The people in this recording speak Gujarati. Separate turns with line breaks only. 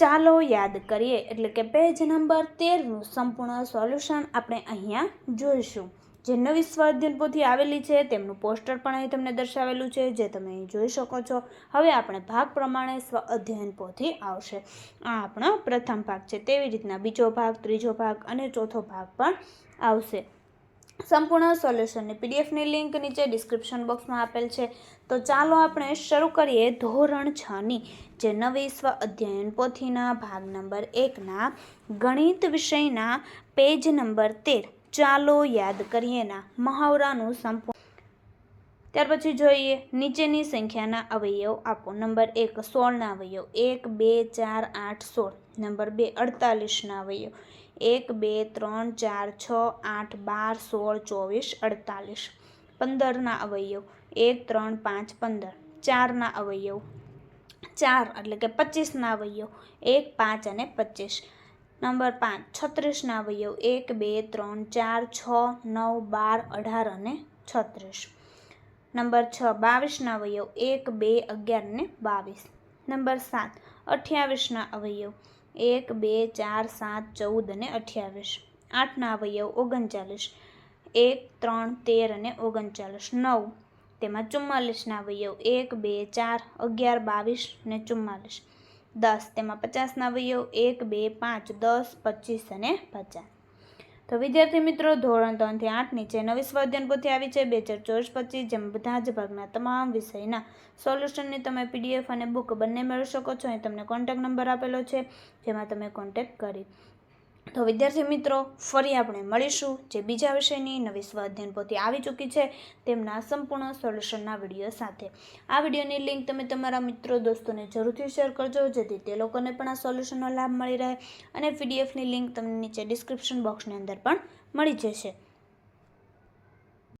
ચાલો યાદ કરીએ, એટલે કે પેજ નંબર તેરનું સંપૂર્ણ સોલ્યુશન આપણે અહીંયા જોઈશું. જે નવી સ્વાધ્યન પોથી આવેલી છે, તેમનું પોસ્ટર પણ અહીં તમને દર્શાવેલું છે, જે તમે અહીં જોઈ શકો છો. હવે આપણે ભાગ પ્રમાણે સ્વ અધ્યયન પોથી આવશે. આ આપણો પ્રથમ ભાગ છે. તેવી રીતના બીજો ભાગ, ત્રીજો ભાગ અને ચોથો ભાગ પણ આવશે. સંપૂર્ણ સોલ્યુશનની પીડીએફની લિંક નીચે ડિસ્ક્રિપ્શન બોક્સમાં આપેલ છે. તો ચાલો આપણે શરૂ કરીએ ધોરણ છની જે નવી સ્વ અધ્યયન પોથીના ભાગ નંબર એકના ગણિત વિષયના પેજ નંબર તેર. ચાલો યાદ કરીએના મહાવરાનું સંપૂર્ણ. ત્યાર પછી જોઈએ નીચેની સંખ્યાના અવયવ આપો. નંબર એક સોળના અવયવ. એક, બે, ચાર, આઠ, સોળ. નંબર બે અડતાલીસના અવયવ. એક, બે, ત્રણ, ચાર, છ, આઠ, બાર, સોળ, ચોવીસ, અડતાલીસ. પંદરના અવયવ. એક, ત્રણ, પાંચ, પંદર. ચારના અવયવ. ચાર એટલે કે પચીસના અવયવ. એક, પાંચ અને પચીસ. નંબર પાંચ. છત્રીસના અવયવ. એક, બે, ત્રણ, ચાર, છ, નવ, બાર, અઢાર અને છત્રીસ. નંબર છ. બાવીસના અવયવ. એક, બે, અગિયાર ને બાવીસ. નંબર સાત. અઠ્યાવીસના અવયવ. એક, બે, ચાર, સાત, ચૌદ અને અઠ્યાવીસ. આઠના અવયવ ઓગણચાલીસ. એક, ત્રણ, તેર અને ઓગણચાલીસ. નવ. તેમાં ચુમ્માલીસના અવયવ. એક, બે, ચાર, અગિયાર, બાવીસ ને ચુમ્માલીસ. દસ. તેમાં પચાસના અવયવ. એક, બે, પાંચ, દસ, પચીસ અને પચાસ. તો વિદ્યાર્થી મિત્રો, ધોરણ ત્રણથી આઠ નીચે નવી સ્વાધ્યાન પોથી આવી છે બે હજાર ચોવીસ પચીસ, જેમ બધા જ ભાગના તમામ વિષયના સોલ્યુશનની તમે પીડીએફ અને બુક બંને મેળવી શકો છો. અહીં તમને કોન્ટેક્ટ નંબર આપેલો છે, જેમાં તમે કોન્ટેક્ટ કરી તો વિદ્યાર્થી મિત્રો, ફરી આપણે મળીશું જે બીજા વિષયની નવી સ્વ અધ્યયન પોથી આવી ચૂકી છે તેમના સંપૂર્ણ સોલ્યુશનના વીડિયો સાથે. આ વિડીયોની લિંક તમે તમારા મિત્રો, દોસ્તોને જરૂરથી શેર કરજો, જેથી તે લોકોને પણ આ સોલ્યુશનનો લાભ મળી રહે અને પીડીએફની લિંક તમને નીચે ડિસ્ક્રિપ્શન બોક્સની અંદર પણ મળી જશે.